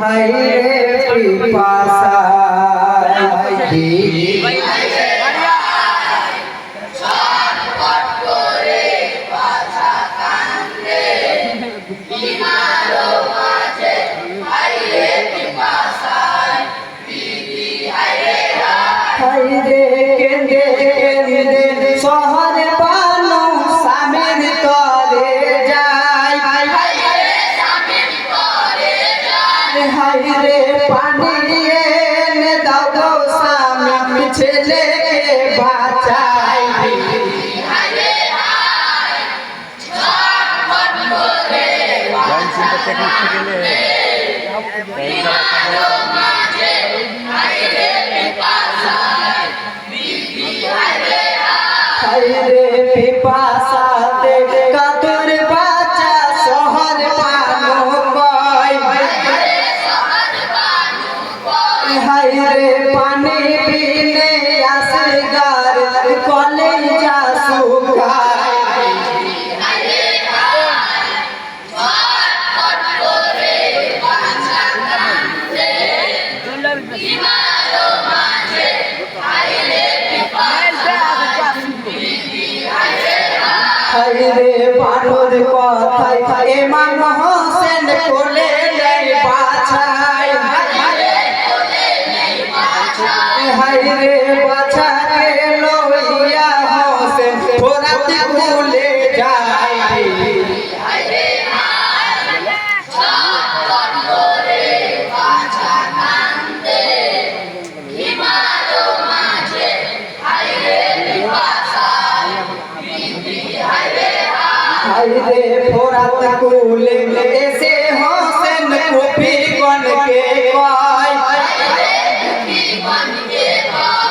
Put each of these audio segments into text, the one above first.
હરે પાસા ছেলে বাঁচাইবি পিপাসাতে কাঁদ পারে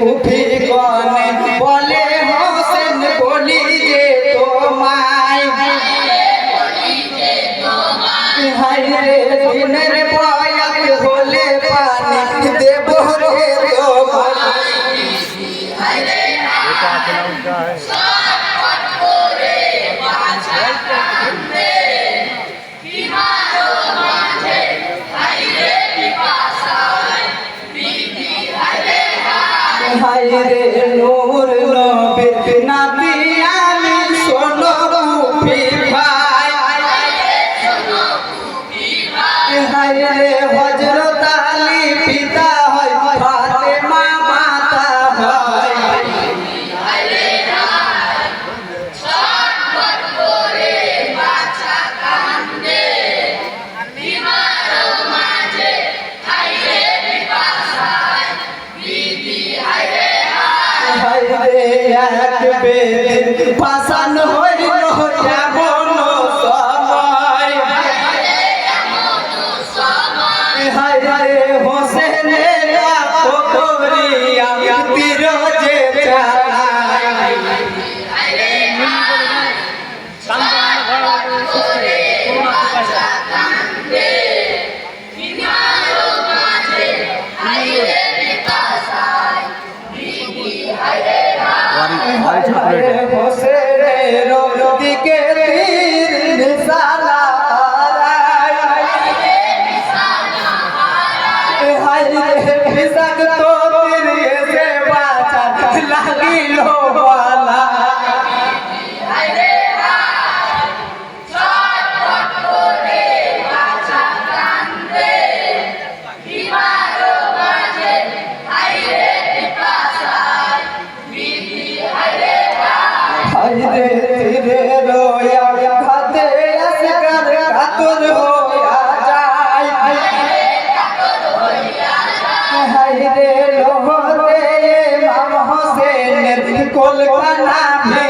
খুফি কনে বলে হোসেন বলি যে তোমায়। হাইরে দিনের Senhor. ঠাকুরের দিকে নিশানা কলকাতা ভেজা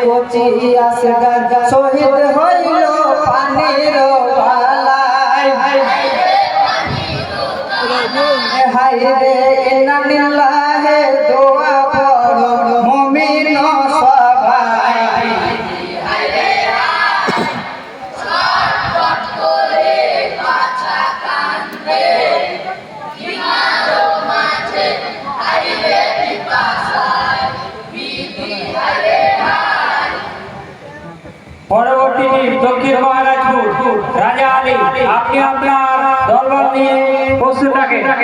কোচি আসগার শহীদ হইল পানির বালায় হায়রে ইন্নালিল্লাহে দোয়া রাজা আলী আপনি আপনার দলবল নিয়ে প্রস্তুত থাকেন।